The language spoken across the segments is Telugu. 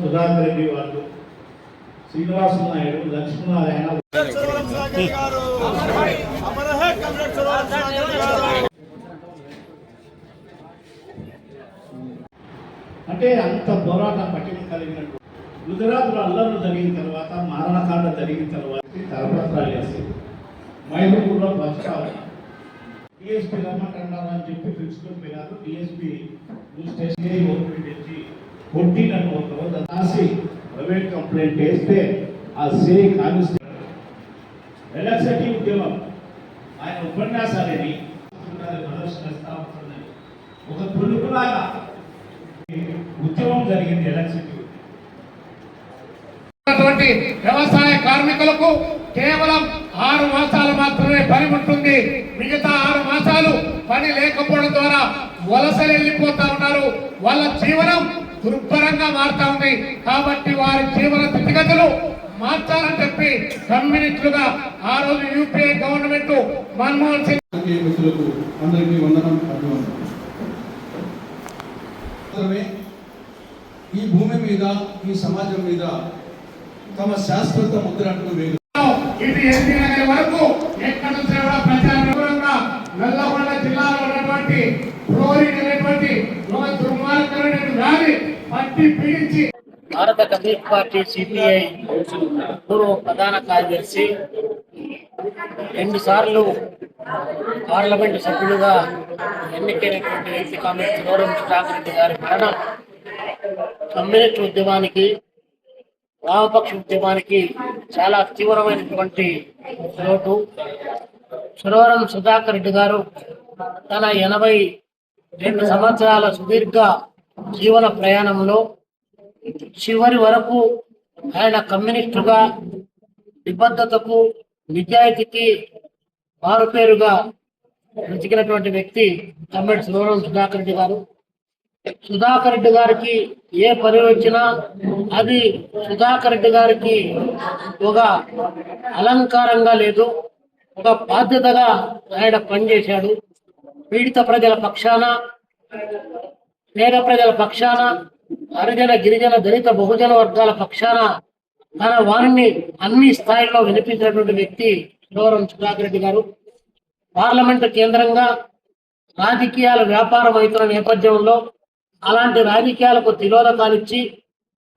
సుధాకర్ రెడ్డి వాళ్ళు శ్రీనివాస నాయుడు లక్ష్మీనారాయణ అంటే అంత పోరాట పట్టిన కలిగినట్టు గుజరాత్లో అల్లర్లు జరిగిన తర్వాత మారణకాండ జరిగిన తర్వాత కరపత్రాలు వేసి మైదుగూరులో బతకాలి. డిఎస్పీ రమ్మకండారు చెప్పి పిలుచుకొని పోయినారు. డిఎస్పీ స్టేషన్ ఓపెన్ తెచ్చి కొట్టినట్టు ఒక రోజు రాసి ప్రైవేట్ కంప్లైంట్ వేస్తే ఆ సే కానిస్టేబుల్ ఎలక్ట్రిసిటీ ఉద్యమం. ఆయన ఉపన్యాసాలని ప్రదర్శన ఒక తొలుపులాగా ఉద్యమం జరిగింది ఎలక్ట్రిసిటీ వ్యవసాయ కార్మికులకు కేవలం ఆరు మాసాలు మాత్రమే పని ఉంటుంది. మిగతా ఆరు మాసాలు పని లేకపోవడం ద్వారా వలసలు వెళ్ళిపోతా ఉన్నారు. వాళ్ళ జీవనం దుర్భరంగా మారుతా ఉంది. కాబట్టి వారి జీవన స్థితిగతులు మార్చాలని చెప్పి కమ్యూనిస్టులుగా ఆ రోజు యూపీఏ గవర్నమెంట్ మన్మోహన్ సింగ్ మిత్రులకు అందరికీ వందనం ఈ భూమి మీద ఈ సమాజం మీద తమ శాశ్వత ముద్రను ఇది నగర్ వరకు ఎక్కడ చూసినా కూడా ప్రచారంగా నల్లగొండ జిల్లాలో ఉన్నటువంటి ఫ్లోరిన్ అనేటువంటి ఒక దుర్మార్గమైన వ్యాధి పట్టి పీడించి భారత కమ్యూనిస్ట్ పార్టీ సిపిఐ పూర్వ ప్రధాన కార్యదర్శి రెండు సార్లు పార్లమెంటు సభ్యులుగా ఎన్నికైనటువంటి వ్యక్తి కాంగ్రెస్ గౌరవం రెడ్డి గారి మరణం కమ్యూనిస్ట్ ఉద్యమానికి వామపక్ష ఉద్యమానికి చాలా తీవ్రమైనటువంటి లోటు. సురవరం సుధాకర్ రెడ్డి గారు తన ఎనభై రెండు సంవత్సరాల సుదీర్ఘ జీవన ప్రయాణంలో చివరి వరకు ఆయన కమ్యూనిస్టుగా నిబద్ధతకు నిజాయితీకి మారుపేరుగా బ్రతికినటువంటి వ్యక్తి కమ్మెడ్ సురవరం సుధాకర్ రెడ్డి గారు. సుధాకర్ రెడ్డి గారికి ఏ పని వచ్చినా అది సుధాకర్ రెడ్డి గారికి ఒక అలంకారంగా లేదు ఒక బాధ్యతగా ఆయన పనిచేశాడు. పీడిత ప్రజల పక్షాన పేద ప్రజల పక్షాన హరిజన గిరిజన దళిత బహుజన వర్గాల పక్షాన తన వారిని అన్ని స్థాయిల్లో వినిపించినటువంటి వ్యక్తి గౌరవం సుధాకర్ రెడ్డి గారు. పార్లమెంటు కేంద్రంగా రాజకీయాల వ్యాపారం అవుతున్న నేపథ్యంలో అలాంటి రాజకీయాలకు తిలోదకాలిచ్చి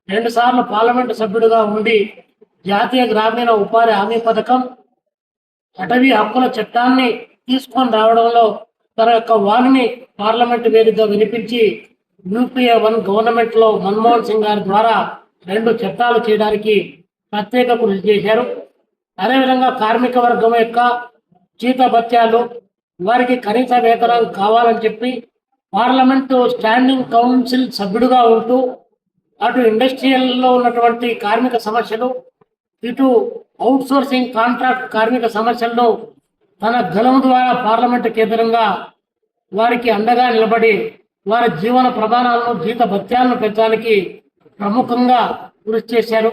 రెండు సార్లు పార్లమెంటు సభ్యుడిగా ఉండి జాతీయ గ్రామీణ ఉపాధి హామీ పథకం అటవీ హక్కుల చట్టాన్ని తీసుకొని రావడంలో తన యొక్క వాణిని పార్లమెంటు వేదికగా వినిపించి యూపీఏ వన్ గవర్నమెంట్లో మన్మోహన్ సింగ్ గారి ద్వారా రెండు చట్టాలు చేయడానికి ప్రత్యేక కృషి చేశారు. అదేవిధంగా కార్మిక వర్గం యొక్క జీతభత్యాలు వారికి కనీస వేతనం కావాలని చెప్పి పార్లమెంటు స్టాండింగ్ కౌన్సిల్ సభ్యుడుగా ఉంటూ అటు ఇండస్ట్రియల్లో ఉన్నటువంటి కార్మిక సమస్యలు ఇటు అవుట్ సోర్సింగ్ కాంట్రాక్ట్ కార్మిక సమస్యల్లో తన గలం ద్వారా పార్లమెంటు కేంద్రంగా వారికి అండగా నిలబడి వారి జీవన ప్రమాణాలను జీత భత్యాలను పెంచడానికి ప్రముఖంగా కృషి చేశారు.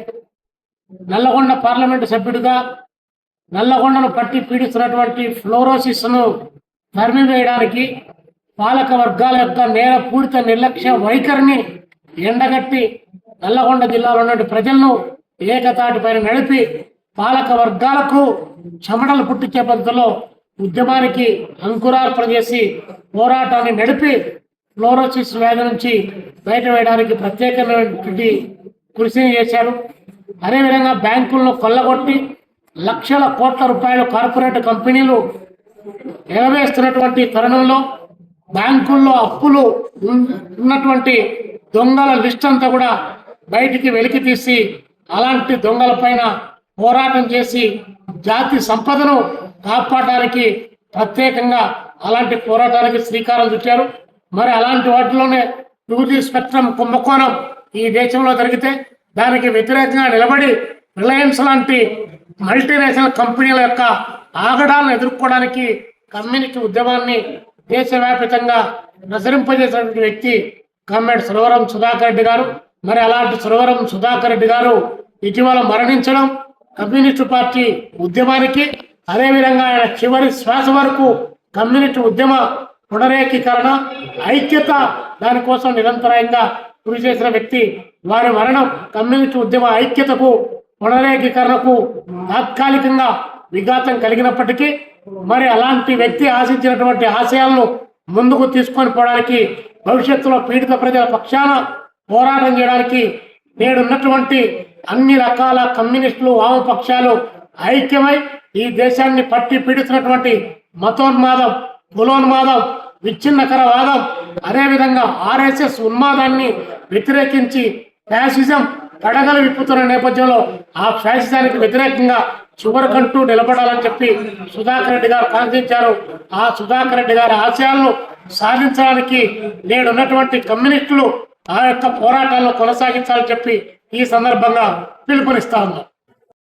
నల్లగొండ పార్లమెంటు సభ్యుడిగా నల్లగొండను పట్టి పీడిస్తున్నటువంటి ఫ్లోరోసిస్ను తరిమివేయడానికి పాలక వర్గాల యొక్క నేర పూరిత నిర్లక్ష్య వైఖరిని ఎండగట్టి నల్లగొండ జిల్లాలో ఉన్న ప్రజలను ఏకతాటిపైన నడిపి పాలక వర్గాలకు చెమటలు పుట్టించే పద్ధతిలో ఉద్యమానికి అంకురార్పణ చేసి పోరాటాన్ని నడిపి ఫ్లోరోసిస్ వ్యాధి నుంచి బయట వేయడానికి ప్రత్యేకమైనటువంటి కృషిని చేశారు. అదేవిధంగా బ్యాంకులను కొల్లగొట్టి లక్షల కోట్ల రూపాయలు కార్పొరేట్ కంపెనీలు ఎగవేస్తున్నటువంటి తరుణంలో బ్యాంకుల్లో అప్పులు ఉన్నటువంటి దొంగల లిస్ట్ అంతా కూడా బయటికి వెలికి తీసి అలాంటి దొంగల పైన పోరాటం చేసి జాతి సంపదను కాపాడడానికి ప్రత్యేకంగా అలాంటి పోరాటానికి శ్రీకారం చుట్టారు. మరి అలాంటి వాటిలోనే టూ స్పెక్ట్రమ్ కుంభకోణం ఈ దేశంలో జరిగితే దానికి వ్యతిరేకంగా నిలబడి రిలయన్స్ లాంటి మల్టీనేషనల్ కంపెనీల యొక్క ఆగడాలను ఎదుర్కోవడానికి కమ్యూనిటీ ఉద్యమాన్ని దేశవ్యాప్తంగా ప్రసరింపజేసినటువంటి వ్యక్తి కమ్రేడ్ సురవరం సుధాకర్ రెడ్డి గారు. మరి అలాంటి సురవరం సుధాకర్ రెడ్డి గారు ఇటీవల మరణించడం కమ్యూనిస్టు పార్టీ ఉద్యమానికి అదేవిధంగా ఆయన చివరి శ్వాస వరకు కమ్యూనిటీ ఉద్యమ పునరేకీకరణ ఐక్యత దానికోసం నిరంతరాయంగా కృషి చేసిన వ్యక్తి వారి మరణం కమ్యూనిస్ట్ ఉద్యమ ఐక్యతకు పునరేకీకరణకు తాత్కాలికంగా విఘాతం కలిగినప్పటికీ మరి అలాంటి వ్యక్తి ఆశించినటువంటి ఆశయాలను ముందుకు తీసుకొని పోవడానికి భవిష్యత్తులో పీడిత ప్రజల పక్షాన పోరాటం చేయడానికి నేడున్నటువంటి అన్ని రకాల కమ్యూనిస్టులు వామపక్షాలు ఐక్యమై ఈ దేశాన్ని పట్టి పీడిస్తున్నటువంటి మతోన్మాదం కులోన్మాదం విచ్ఛిన్నకరవాదం అదేవిధంగా ఆర్ఎస్ఎస్ ఉన్మాదాన్ని వ్యతిరేకించి ఫ్యాసిజం కడగలు విప్పుతున్న నేపథ్యంలో ఆ ఫ్యాసిజానికి వ్యతిరేకంగా చివరికంటూ నిలబడాలని చెప్పి సుధాకర్ రెడ్డి గారు ప్రార్థించారు. ఆ సుధాకర్ రెడ్డి గారి ఆశయాలను సాధించడానికి నేడున్నటువంటి కమ్యూనిస్టులు ఆ యొక్క పోరాటాలను కొనసాగించాలని చెప్పి ఈ సందర్భంగా పిలుపునిస్తా ఉన్నారు